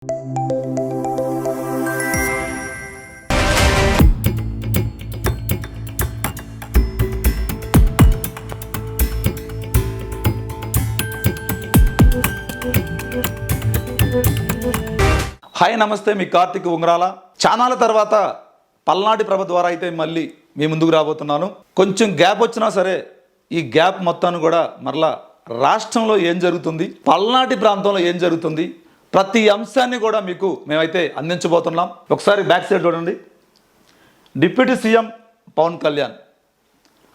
Hi నమస్తే. మీ కార్తిక్ ఉంగరాల. చానాల తర్వాత పల్నాటి ప్రభ ద్వారా అయితే మళ్ళీ మీ ముందుకు రాబోతున్నాను. కొంచెం గ్యాప్ వచ్చినా సరే ఈ గ్యాప్ మొత్తాన్ని కూడా మరలా రాష్ట్రంలో ఏం జరుగుతుంది పల్నాటి ప్రాంతంలో ఏం జరుగుతుంది ప్రతి అంశాన్ని కూడా మీకు మేమైతే అందించబోతున్నాం. ఒకసారి బ్యాక్ సైడ్ చూడండి. Deputy CM Pawan Kalyan.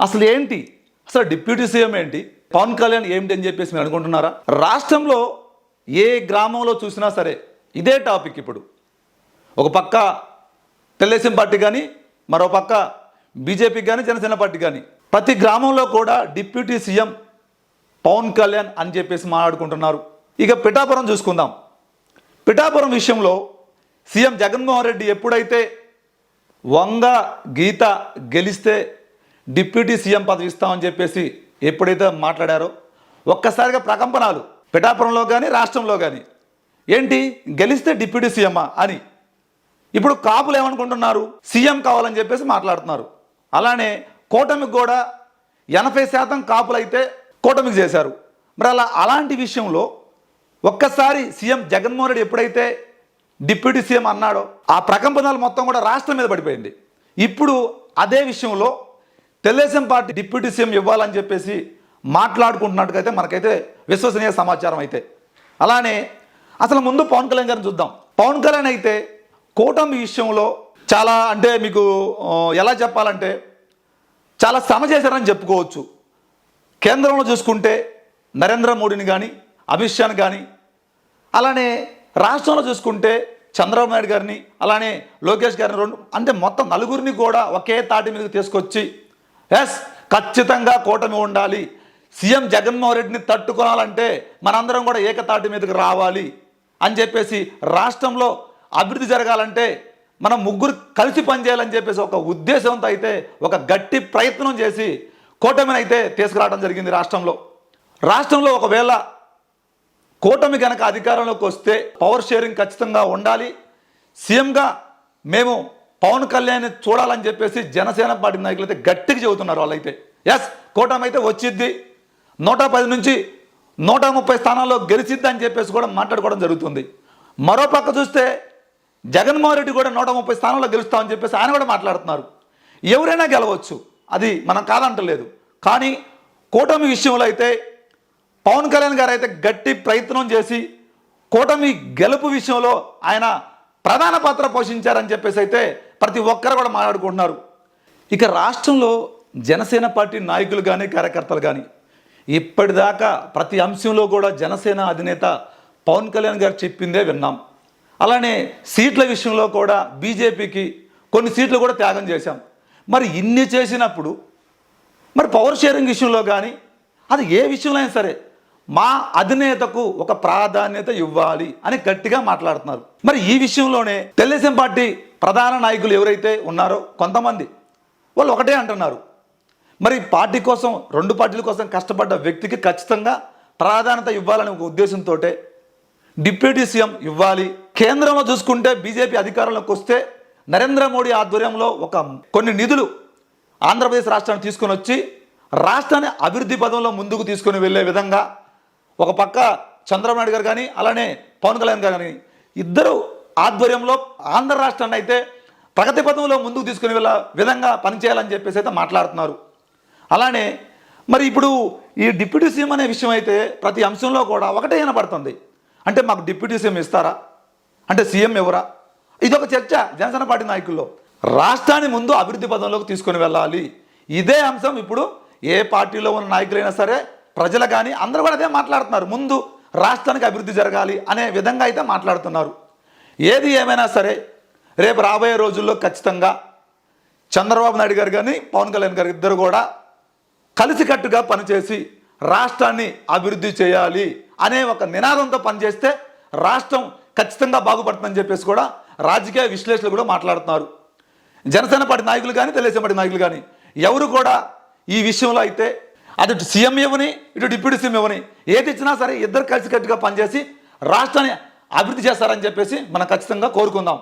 అసలు ఏంటి? అసలు డిప్యూటీ సీఎం ఏంటి? పవన్ కళ్యాణ్ ఏమిటి అని చెప్పేసి మీరు అనుకుంటున్నారా? రాష్ట్రంలో ఏ గ్రామంలో చూసినా సరే ఇదే టాపిక్ ఇప్పుడు. ఒక పక్క తెలుగుదేశం పార్టీ కానీ మరో పక్క బీజేపీ కానీ జనసేన పార్టీ కానీ ప్రతి గ్రామంలో కూడా డిప్యూటీ సీఎం పవన్ కళ్యాణ్ అని చెప్పేసి మాట్లాడుకుంటున్నారు. ఇక పిఠాపురం చూసుకుందాం. పిఠాపురం విషయంలో సీఎం జగన్మోహన్ రెడ్డి ఎప్పుడైతే వంగ గీత గెలిస్తే డిప్యూటీ సీఎం పదవి ఇస్తామని చెప్పేసి ఎప్పుడైతే మాట్లాడారో ఒక్కసారిగా ప్రకంపనాలు పిఠాపురంలో కానీ రాష్ట్రంలో కానీ ఏంటి గెలిస్తే డిప్యూటీ సీఎమ్మా అని. ఇప్పుడు కాపులు ఏమనుకుంటున్నారు? సీఎం కావాలని చెప్పేసి మాట్లాడుతున్నారు. అలానే కూటమికి కూడా ఎనభై శాతం కాపులైతే కూటమికి చేశారు. మరి అలా అలాంటి విషయంలో ఒక్కసారి సీఎం జగన్మోహన్ రెడ్డి ఎప్పుడైతే డిప్యూటీ సీఎం అన్నాడో ఆ ప్రకంపనలు మొత్తం కూడా రాష్ట్రం మీద పడిపోయింది. ఇప్పుడు అదే విషయంలో తెలుగుదేశం పార్టీ డిప్యూటీ సీఎం ఇవ్వాలని చెప్పేసి మాట్లాడుకుంటున్నట్టుగా అయితే మనకైతే విశ్వసనీయ సమాచారం అయితే. అలానే అసలు ముందు పవన్ కళ్యాణ్ గారిని చూద్దాం. పవన్ కళ్యాణ్ అయితే కూటమి విషయంలో చాలా అంటే మీకు ఎలా చెప్పాలంటే చాలా శ్రమ చేశారని చెప్పుకోవచ్చు. కేంద్రంలో చూసుకుంటే నరేంద్ర మోడీని కానీ అమిత్ షాని కానీ అలానే రాష్ట్రంలో చూసుకుంటే చంద్రబాబు నాయుడు గారిని అలానే లోకేష్ గారిని రెండు అంటే మొత్తం నలుగురిని కూడా ఒకే తాటి మీదకి తీసుకొచ్చి ఎస్ ఖచ్చితంగా కూటమి ఉండాలి. సీఎం జగన్మోహన్ రెడ్డిని తట్టుకోవాలంటే మనందరం కూడా ఏకతాటి మీదకి రావాలి అని చెప్పేసి రాష్ట్రంలో అభివృద్ధి జరగాలంటే మనం ముగ్గురు కలిసి పనిచేయాలని చెప్పేసి ఒక ఉద్దేశంతో అయితే ఒక గట్టి ప్రయత్నం చేసి కూటమిని అయితే తీసుకురావడం జరిగింది రాష్ట్రంలో. రాష్ట్రంలో ఒకవేళ కూటమి కనుక అధికారంలోకి వస్తే పవర్ షేరింగ్ ఖచ్చితంగా ఉండాలి. సీఎంగా మేము పవన్ కళ్యాణ్ చూడాలని చెప్పేసి జనసేన పార్టీ నాయకులు అయితే గట్టిగా చెబుతున్నారు వాళ్ళైతే. ఎస్ కూటమి అయితే వచ్చిద్ది. నూట పది నుంచి నూట ముప్పై స్థానాల్లో గెలిచిద్ది అని చెప్పేసి కూడా మాట్లాడుకోవడం జరుగుతుంది. మరో పక్క చూస్తే జగన్మోహన్ రెడ్డి కూడా నూట ముప్పై స్థానాల్లో గెలుస్తామని చెప్పేసి ఆయన కూడా మాట్లాడుతున్నారు. ఎవరైనా గెలవచ్చు. అది మనం కాదంటలేదు. కానీ కూటమి విషయంలో అయితే పవన్ కళ్యాణ్ గారు అయితే గట్టి ప్రయత్నం చేసి కూటమి గెలుపు విషయంలో ఆయన ప్రధాన పాత్ర పోషించారని చెప్పేసి అయితే ప్రతి ఒక్కరు కూడా మాట్లాడుకుంటున్నారు. ఇక రాష్ట్రంలో జనసేన పార్టీ నాయకులు కానీ కార్యకర్తలు కానీ ఇప్పటిదాకా ప్రతి అంశంలో కూడా జనసేన అధినేత పవన్ కళ్యాణ్ గారు చెప్పిందే విన్నాం. అలానే సీట్ల విషయంలో కూడా బీజేపీకి కొన్ని సీట్లు కూడా త్యాగం చేశాం. మరి ఇన్ని చేసినప్పుడు మరి పవర్ షేరింగ్ విషయంలో కానీ అది ఏ విషయంలో అయినా సరే మా అధినేతకు ఒక ప్రాధాన్యత ఇవ్వాలి అని గట్టిగా మాట్లాడుతున్నారు. మరి ఈ విషయంలోనే తెలుగుదేశం పార్టీ ప్రధాన నాయకులు ఎవరైతే ఉన్నారో కొంతమంది వాళ్ళు ఒకటే అంటున్నారు. మరి పార్టీ కోసం రెండు పార్టీల కోసం కష్టపడ్డ వ్యక్తికి ఖచ్చితంగా ప్రాధాన్యత ఇవ్వాలనే ఒక ఉద్దేశంతో డిప్యూటీ సీఎం ఇవ్వాలి. కేంద్రంలో చూసుకుంటే బీజేపీ అధికారంలోకి వస్తే నరేంద్ర మోడీ ఆధ్వర్యంలో ఒక కొన్ని నిధులు ఆంధ్రప్రదేశ్ రాష్ట్రాన్ని తీసుకొని వచ్చి రాష్ట్రాన్ని అభివృద్ధి పదంలో ముందుకు తీసుకొని వెళ్ళే విధంగా ఒక పక్క చంద్రబాబు నాయుడు గారు కానీ అలానే పవన్ కళ్యాణ్ గారు కానీ ఇద్దరు ఆధ్వర్యంలో ఆంధ్ర రాష్ట్రాన్ని అయితే ప్రగతి పథంలో ముందుకు తీసుకుని వెళ్ళ విధంగా పనిచేయాలని చెప్పేసి అయితే మాట్లాడుతున్నారు. అలానే మరి ఇప్పుడు ఈ డిప్యూటీ సీఎం అనే విషయం అయితే ప్రతి అంశంలో కూడా ఒకటే వినపడుతుంది. అంటే మాకు డిప్యూటీ సీఎం ఇస్తారా? అంటే సీఎం ఎవరా? ఇదొక చర్చ జనసేన పార్టీ నాయకుల్లో. రాష్ట్రాన్ని ముందు అభివృద్ధి పదంలోకి తీసుకొని వెళ్ళాలి. ఇదే అంశం ఇప్పుడు ఏ పార్టీలో ఉన్న నాయకులైనా సరే ప్రజలు కానీ అందరూ కూడా అదే మాట్లాడుతున్నారు. ముందు రాష్ట్రానికి అభివృద్ధి జరగాలి అనే విధంగా అయితే మాట్లాడుతున్నారు. ఏది ఏమైనా సరే రేపు రాబోయే రోజుల్లో ఖచ్చితంగా చంద్రబాబు నాయుడు గారు కానీ పవన్ కళ్యాణ్ గారు ఇద్దరు కూడా కలిసికట్టుగా పనిచేసి రాష్ట్రాన్ని అభివృద్ధి చేయాలి అనే ఒక నినాదంతో పనిచేస్తే రాష్ట్రం ఖచ్చితంగా బాగుపడుతుందని చెప్పేసి కూడా రాజకీయ విశ్లేషకులు కూడా మాట్లాడుతున్నారు. జనసేన పార్టీ నాయకులు కానీ తెలుగుదేశం పార్టీ నాయకులు కానీ ఎవరు కూడా ఈ విషయంలో అయితే అటు సీఎం ఇవ్వని ఇటు డిప్యూటీ సీఎం ఇవ్వని. ఏది ఇచ్చినా సరే ఇద్దరు కలిసికట్టుగా పనిచేసి రాష్ట్రాన్ని అభివృద్ధి చేస్తారని చెప్పేసి మనం ఖచ్చితంగా కోరుకుందాం.